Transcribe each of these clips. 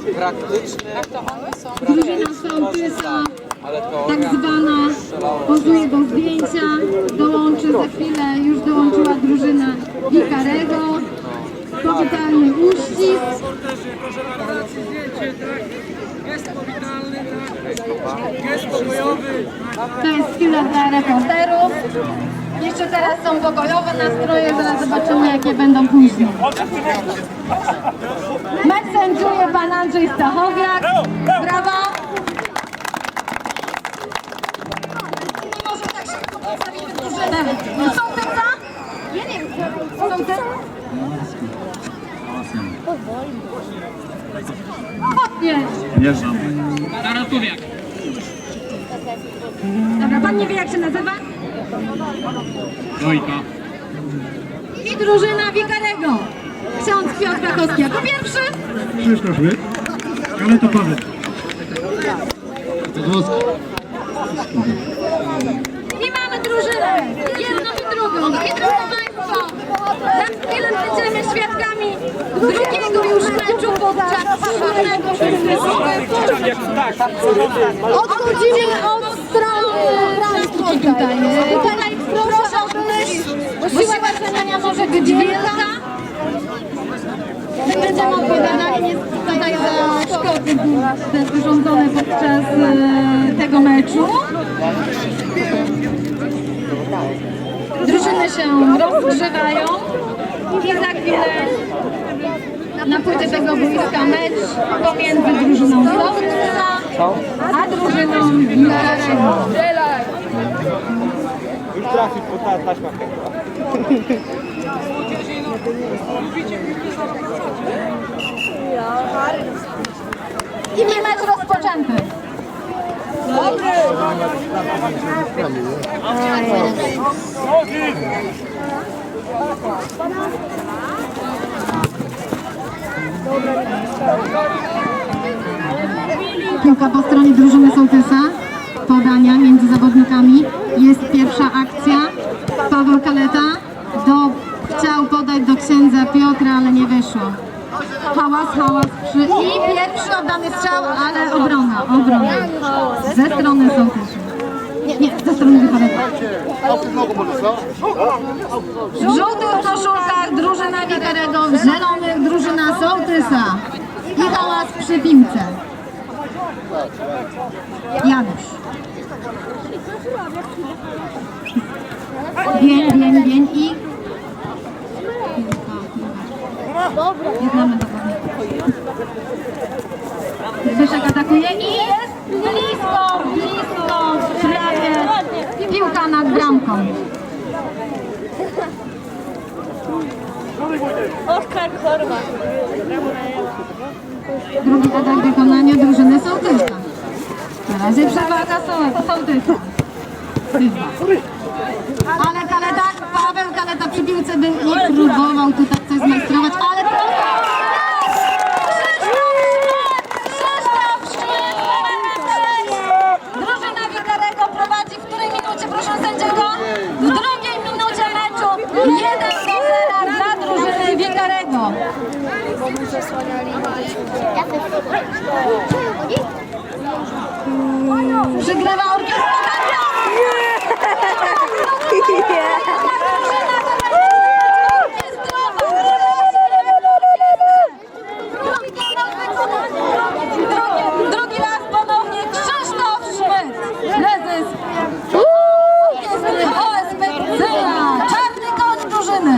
praktyczny, Drużyna sołtysa, ale tak teoria zwana, pozuje do zdjęcia, dołączy za chwilę, już dołączyła drużyna Wikarego, powitalny uścisk, to jest chwila dla reporterów. Jeszcze teraz są pokojowe nastroje, zaraz zobaczymy jakie będą później. Mecz sędziuje pan Andrzej Stachowiak. Brawo! Nie może tak szybko postawimy drużynę. Są tyca? Ja nie wiem. Są tyca? Chodnie. Nie znam. Dobra, pan nie wie jak się nazywa? Trojka. I drużyna Wikarego. Ksiądz Piotr Krakowski jako pierwszy. Krzysztof Łyk. Kaleta Paweł. Kozłowski. I mamy drużynę. Jedną i drugą. I Państwo, za chwilę będziemy świadkami drugiego już meczu podczas czwartego Odchodzimy od strony bramki tutaj. Tutaj proszę o myśl, siła zamiania może być wielka. My będziemy odpowiadali nie tutaj za szkody wyrządzone podczas e, tego meczu. Się rozgrzewają i za chwilę na płycie tego boiska mecz pomiędzy drużyną Sołtysa a drużyną Wilarego. już trafi po ta taśma I mecz rozpoczęty. Piłka po stronie drużyny Sołtysa. Podania między zawodnikami. Jest pierwsza akcja. Paweł Kaleta do, chciał podać do księdza Piotra, ale nie wyszło. Hałas, hałas przy... I pierwszy oddany strzał, ale obrona, obrona. Ze strony Sołtysa. Nie, ze strony Wychodeka. W żółtych koszulkach drużyna Wikarego, w zielonych drużyna Sołtysa. I hałas przy piłce. Janusz. Bień, bień, bień i... Oskar Horvat. Drugi atak wykonania drużyny Sołtysa. Na razie przewaga Soł- Sołtysa. Ale Kaleta, Paweł Kaleta przy piłce by nie próbował tutaj coś zmajstrować, ale prosto! Krzysztof Szmyt! Krzysztof Szmyt! Drużyna Wikarego prowadzi w której minucie, proszę sędziego? W drugiej minucie meczu 1 do 0 dla drużyny Wikarego. Przygrywa orkiestra Drugi, drugi raz ponownie Krzysztof Szmyt, prezes orkiestry OSP Gdynia, czarny koń drużyny.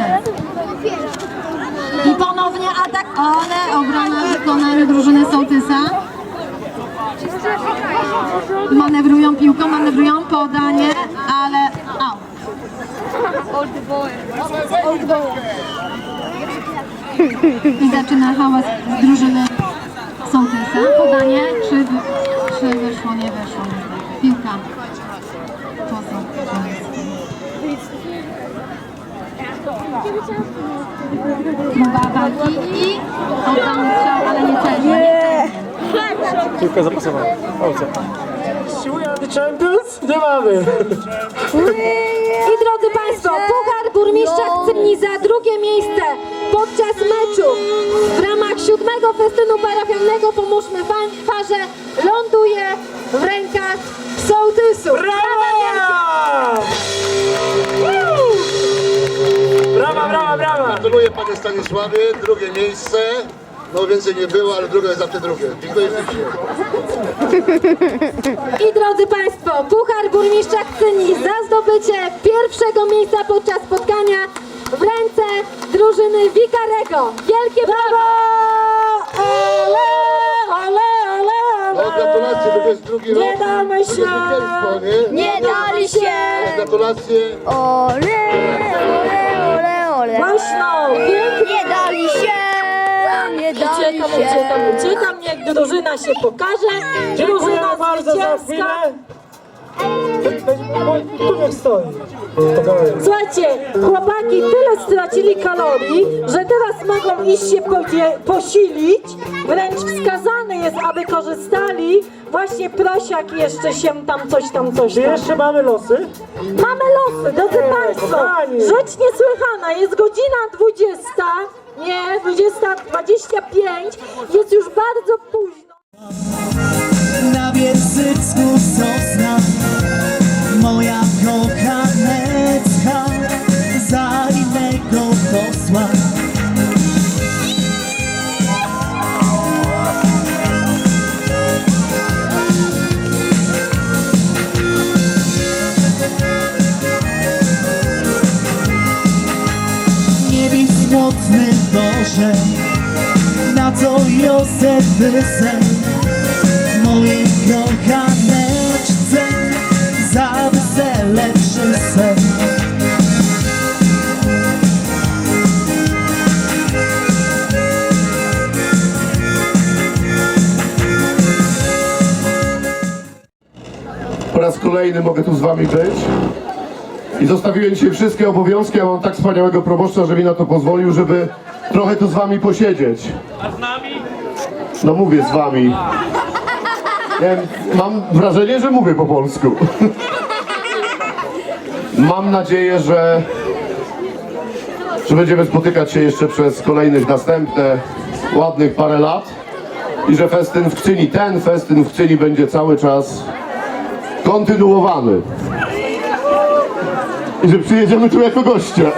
I ponownie atak, ale obrona w wykonaniu drużyny Sołtysa. Manewrują piłką, manewrują podanie, ale out. I zaczyna hałas z drużyny Sołtysa. Podanie, czy, czy wyszło, nie wyszło. Piłka. Poza. Próba walki i oddany strzał, ale nie celnie. Piłka zapasowa. We are the champions? Nie mamy. I drodzy Państwo, Puchar burmistrza Chcyni za drugie miejsce podczas meczu w ramach siódmego festynu parafialnego Pomóżmy Fa- Farze ląduje w rękach sołtysu. Brawa! Brawa, brawa, brawa! Gratuluję panie Stanisławie, drugie miejsce. No więcej nie było, ale drugie jest zawsze drugie. Dziękuję ślicznie. I drodzy Państwo, Puchar Burmistrza Chcyni za zdobycie pierwszego miejsca podczas spotkania w ręce drużyny Wikarego. Wielkie brawo! Ole, ole, ole, No gratulacje, to jest drugi rok. Nie damy To się! zwycięstwo, nie? Nie dali się! Gratulacje. Ole, ole, ole. Głośno! Nie dali się! Nie dali Uciekam, się! uciekam, uciekam, niech drużyna się pokaże. Drużyna bardzo za zwycięska. chwilę. Tu niech stoi. Słuchajcie, chłopaki tyle stracili kalorii, że teraz mogą iść się podzie- posilić. Wręcz wskazane jest, aby korzystali. Właśnie prosiak jeszcze się tam coś tam, coś Czy tam. jeszcze mamy losy? Mamy losy, drodzy Państwo. kochani. Rzecz niesłychana, jest godzina 20, nie, 20.25, jest już bardzo późno. na Wierzycku sosna Moja kochanecka za innego posła Boże Na co Józef wysel Mojej kochaneczce Za wesele sen Po raz kolejny mogę tu z wami być. I zostawiłem dzisiaj wszystkie obowiązki, a mam tak wspaniałego proboszcza, że mi na to pozwolił, żeby trochę tu z wami posiedzieć. A z nami? No mówię z wami. Wiem, mam wrażenie, że mówię po polsku. Mam nadzieję, że, że będziemy spotykać się jeszcze przez kolejnych następne ładnych parę lat i że festyn w Kcyni, ten festyn w Kcyni będzie cały czas kontynuowany. I że przyjedziemy tu jako goście.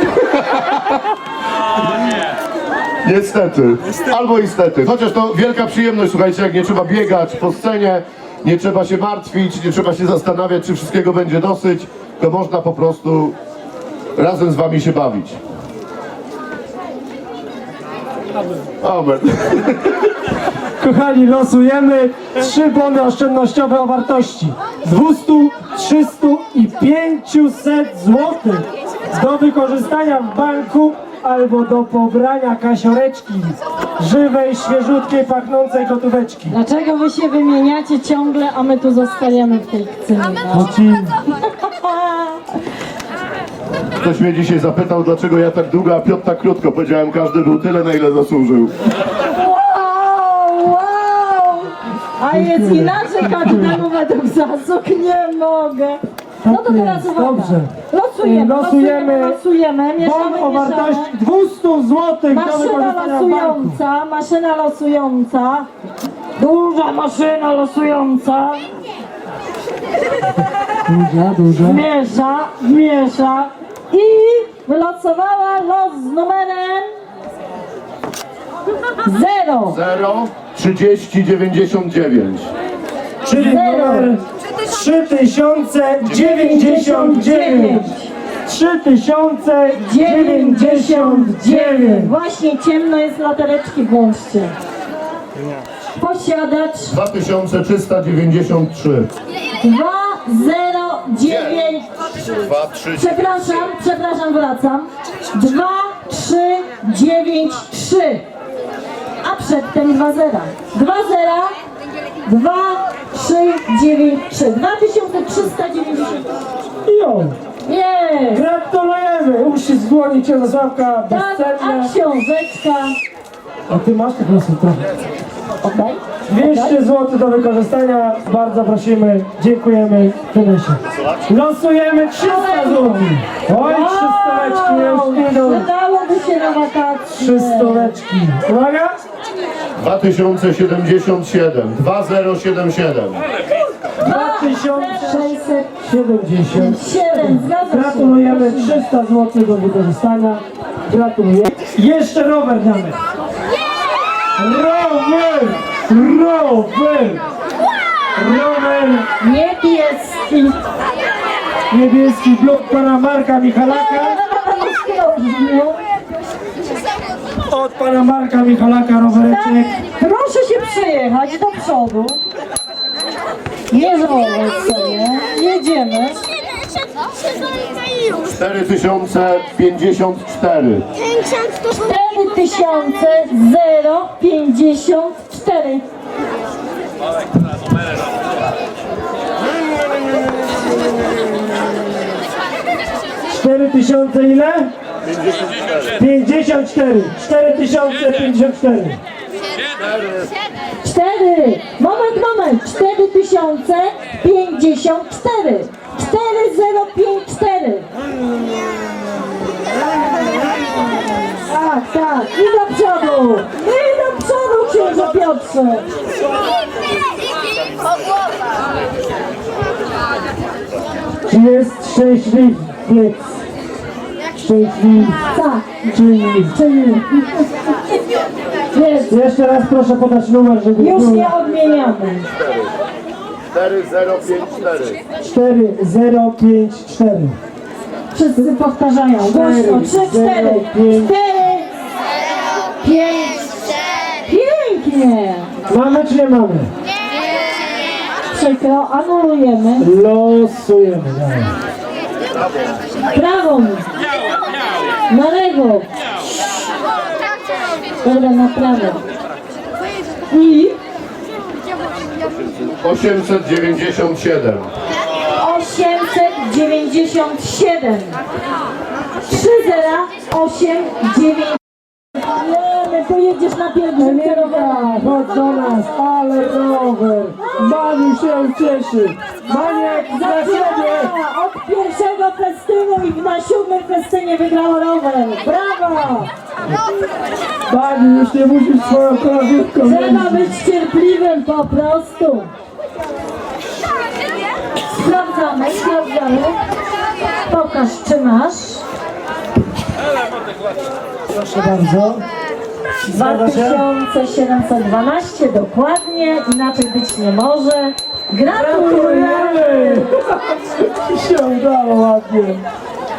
Niestety. Albo istety. Chociaż to wielka przyjemność, słuchajcie, jak nie trzeba biegać po scenie, nie trzeba się martwić, nie trzeba się zastanawiać, czy wszystkiego będzie dosyć, to można po prostu razem z wami się bawić. Amen. Kochani, losujemy trzy bony oszczędnościowe o wartości 200, 300 i 500 zł do wykorzystania w banku albo do pobrania kasioreczki żywej, świeżutkiej, pachnącej gotóweczki. Dlaczego wy się wymieniacie ciągle, a my tu zostajemy w tej kcynie? Bo ci Ktoś mnie dzisiaj zapytał, dlaczego ja tak długo, a Piotr tak krótko. Powiedziałem, każdy był tyle, na ile zasłużył. Wow, wow! A jest inaczej każdemu według zasług, nie mogę. No to teraz uwaga. Dobrze. Losujemy, Losujemy losujemy, bon mieszamy, o mieszamy. wartości 200 zł Maszyna losująca, maszyna losująca. Duża maszyna losująca. Duża, duża. Miesza, miesza i wylosowała los z numerem 0. 0, 30, 99. Czyli numer 3099. 3099. Właśnie ciemno jest, latareczki włączcie. Posiadacz 2393. 209. 2, 3, Przepraszam, przepraszam, wracam. 2, 3, 9, 3. A przedtem 2 zera. 2 zera. 2, 3, 9, 3. 2390. Jo, Nie! gratulujemy. Uścisk w dłoni Cię Zasławka, Tak, a bezcenne. książeczka. A Ty masz tych losów trochę. Okej? 200 zł do wykorzystania. Bardzo prosimy. Dziękujemy. Tyle się. Losujemy 300 zł. Oj, 300 już idą. Na wakacje. 300 Uwaga. 2077. 2077. 2070. 7, zgadza się. Gratulujemy 300 zł do wykorzystania. Gratuluję. Jeszcze rower damy. Rower! Rower! Rower Niebieski. niebieski blok pana Marka Michalaka. Od pana Marka Michalaka rowereczek. Proszę się przyjechać do przodu. Nie żałować sobie. Jedziemy. 4054. 4054. Cztery tysiące ile? 54. 4054. Cztery. Moment, moment. 4054. 4054. Tak, tak. I do przodu. I do przodu, księże Piotrze. Czy jest? Szczęśliwy. Tak. Jest. Jeszcze raz proszę podać numer, żeby Już nie odmieniamy. 4054. 4054. Wszyscy powtarzają. Głośno. Trzy, cztery. pięć. Cztery. Pięć. Pięknie. Mamy czy nie mamy? Przykro, anulujemy. Losujemy. Dawaj. Prawą. Na lewo. Dobra, na prawo. I 897. 897. 3 zera, 8, 9. Nie, pojedziesz na pielgrzymkę rowerową. Chodź do nas, ale rower. Maniu się cieszy. Maniek za siebie. Na siódmym festynie wygrał rower. Brawo! Maniu, już nie musisz swoją kolarówką Trzeba być cierpliwym po prostu. Sprawdzamy, sprawdzamy. Pokaż, czy masz. Proszę bardzo. Zgadza się? 2712 dokładnie, inaczej być nie może. Gratulujemy! się udało ładnie.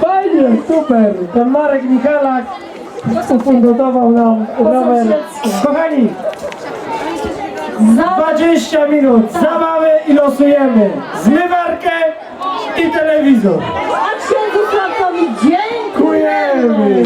Fajnie, super. Pan Marek Michalak ufundował nam rower. Kochani, 20 minut tak. zabawy i losujemy zmywarkę i telewizor. A księdzu Frankowi dziękujemy!